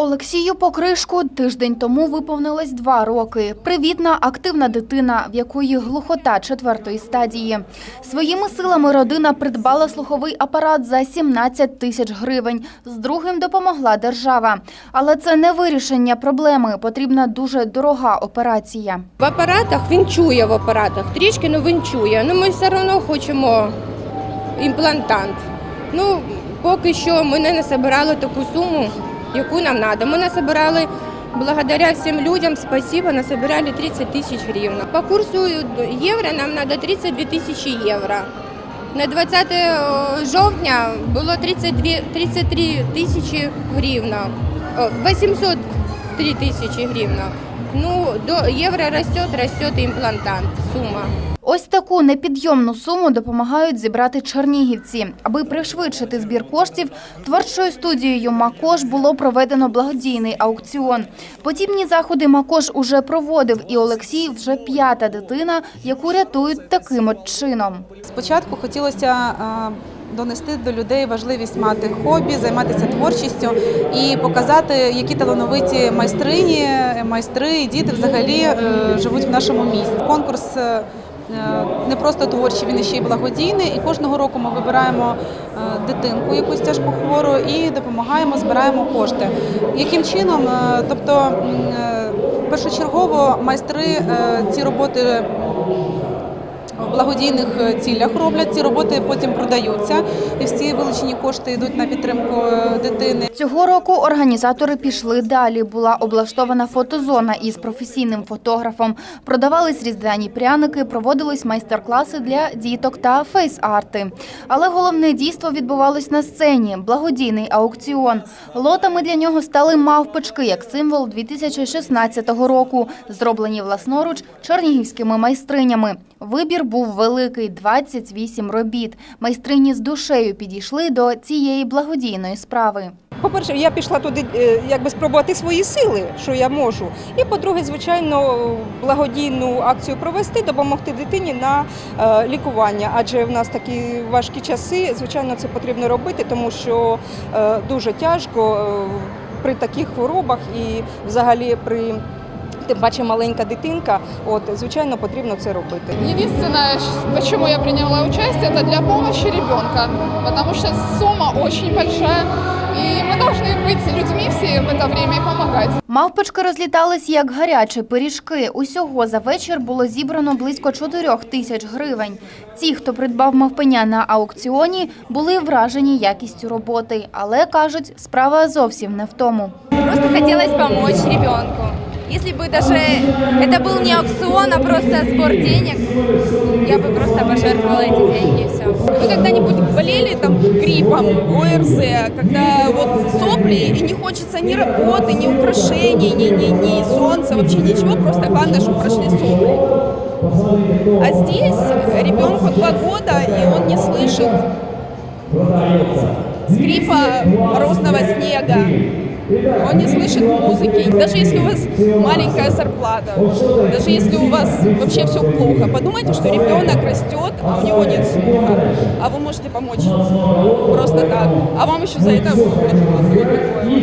Олексію Покришку тиждень тому виповнилось два роки. Привітна, активна дитина, в якої глухота четвертої стадії. Своїми силами родина придбала слуховий апарат за 17 тисяч гривень. З другим допомогла держава. Але це не вирішення проблеми. Потрібна дуже дорога операція. В апаратах він чує в апаратах, трішки, ну він чує. Ну ми все одно хочемо імплантант. Ну, поки що ми не насобирали таку суму, яку нам треба. Ми насобирали, благодаря всім людям, спасибо, насобирали 30 тисяч гривень. По курсу євро нам треба 32 тисячі євро. На 20 жовтня було 32, 33 тисячі гривна, О, 803 тисячі гривна. Ну, до євро растет, растет імплантант, сума. Ось таку непідйомну суму допомагають зібрати чернігівці. Аби пришвидшити збір коштів, творчою студією «Макош» було проведено благодійний аукціон. Подібні заходи «Макош» уже проводив, і Олексій вже п'ята дитина, яку рятують таким от чином. Спочатку хотілося е, донести до людей важливість мати хобі, займатися творчістю і показати, які талановиті майстрині, майстри і діти взагалі е, живуть в нашому місті. Конкурс е, не просто творчий, він ще й благодійний. І кожного року ми вибираємо е, дитинку, якусь тяжкохвору, і допомагаємо, збираємо кошти. Яким чином? Е, Тобто е, першочергово майстри е, ці роботи в благодійних е, цілях роблять. Ці роботи потім продаються, і всі вилучені кошти йдуть на підтримку е, дитини. Цього року організатори пішли далі. Була облаштована фотозона із професійним фотографом. Продавались різдвяні пряники, проводились майстер-класи для діток та фейс-арти. Але головне дійство відбувалось на сцені – благодійний аукціон. Лотами для нього стали мавпочки як символ 2016 року, зроблені власноруч чернігівськими майстринями. Вибір був великий – 28 робіт. Майстрині з душею підійшли до цієї благодійної справи. По-перше, я пішла туди е, якби спробувати свої сили, що я можу. І по-друге, звичайно, благодійну акцію провести, допомогти дитині на е, лікування. Адже в нас такі важкі часи, звичайно, це потрібно робити, тому що е, дуже тяжко при таких хворобах і взагалі при Тим паче маленька дитинка, от звичайно потрібно це робити. Единственное, ш- почему я приняла участие, это для помощи ребенка, потому что сумма очень большая, и мы должны быть людьми все в это время и помогать. Мавпочки розлітались як гарячі пиріжки. Усього за вечір було зібрано близько 4 тисяч гривень. Ті, хто придбав мавпеня на аукціоні, були вражені якістю роботи. Але, кажуть, справа зовсім не в тому. Просто хотелось помочь ребенку. Если бы даже это был не аукцион, а просто сбор денег, я бы просто пожертвовала эти деньги и все. Вы когда-нибудь болели там гриппом, ОРЗ, когда вот сопли и не хочется ни работы, ни украшений, ни, ни, ни солнца, вообще ничего, просто главное, чтобы прошли сопли. А здесь ребенку два года, и он не слышит скрипа морозного снега, он не слышит музыки. Даже если у вас маленькая зарплата, даже если у вас вообще все плохо, подумайте, что ребенок растет, а у него нет слуха, а вы можете помочь просто так, а вам еще за это будет вот такое.